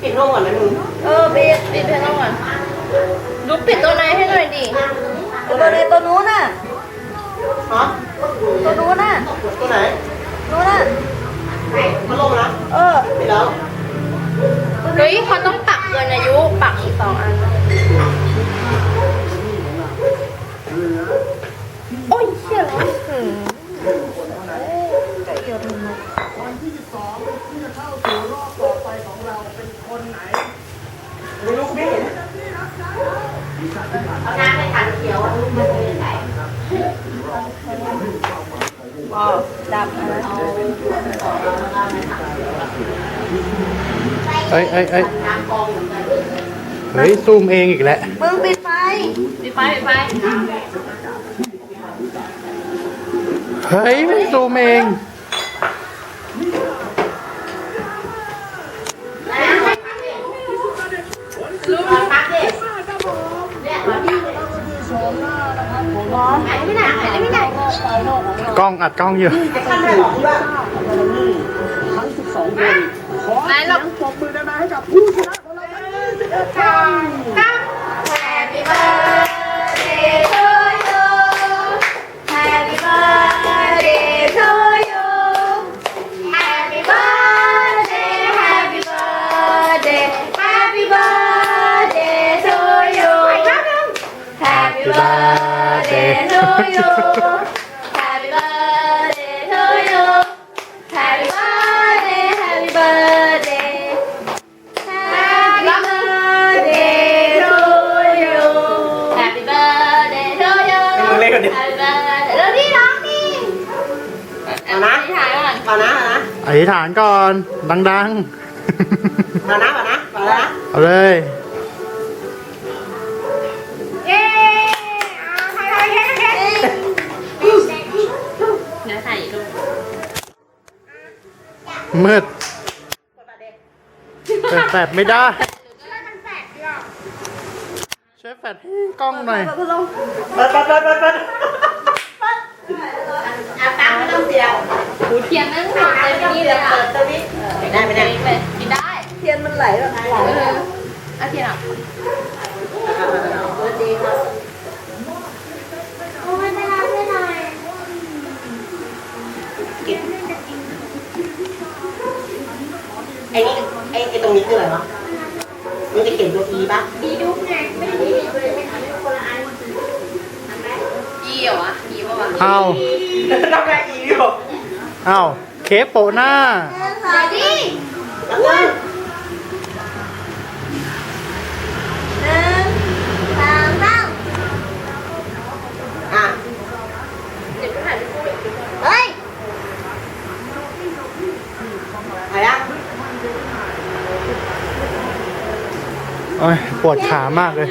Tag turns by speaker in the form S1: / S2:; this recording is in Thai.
S1: ปิดห้องก่อนนะมึง
S2: เออปิดปิดเพลงก่อนดูปิดตัวไหนให้หน่อยดิตัวไหนตัวนู้นน่ะ
S1: ฮะ
S2: ตัวนู้นน่ะ
S1: ตัวไหน
S2: นู้นน่ะ
S1: พัดลมนะ
S2: เออ
S1: ปิดแล้ว
S2: เฮ้ยเขาต้องปักเกินอายุปักอีกสองอันโอ้ยเชี่ยแล้วอืม
S1: สู่รอบต่อไป
S2: ของเราเป็
S3: นคนไหนลูกนี่เอาน้ำเป็ถังเขียวลูก
S2: มันเป็นไงก็ดับนะเอา
S3: เอ้ยเอ้ยเอ้
S2: ยเฮ้ยซูม
S3: เองอีกแล้วมึง
S1: ปิดไฟปิดไฟปิด
S2: ไฟเฮ้ยมัซูมเอง to you Happy birthday to you Happy birthday to you Happy birthday Happy birthday Happy birthday to you Happy birthday to you
S1: มึงเล่นกันดิ
S2: Happy birthday แล้วนี่ร้องดิ
S1: เอานะ
S2: ถ่ายก่อน
S1: เอานะเอานะ
S3: อธิษฐานก่อน ดัง
S1: เอานะเอานะเอาแล้วนะ
S3: ๆเอาเลย มืดเปิดแฟลชไม่ได้ช่วยแฟลชให้กล้องหน่อย
S1: เปิดเปิดเปิดเปิดเปิดเปิด
S2: อาตังไม่ต้องเสียวหูเทียนนั่งหนึ่งเลยพี่นี่เลยอะ
S1: เปิดตัวนี้ไม่ได้ไม่ได้
S2: ไอ้นี่
S1: ไอ้ไอ้ตรงนี้คืออะไรวะมันจะเขียนตัว E ป่ะ
S2: อีเหรอวะอีป่ะวะ
S3: เอา
S1: ทำไง E อยู่
S3: เอาเค้กโปะหน้า
S2: สวัสดี
S1: แล้วก็
S2: หนึ่งสองสาม
S1: อะ
S2: เดี๋ยวถ่ายรูปเฮ้ย
S1: เอายัง
S3: โอ้ยปวดขามากเลย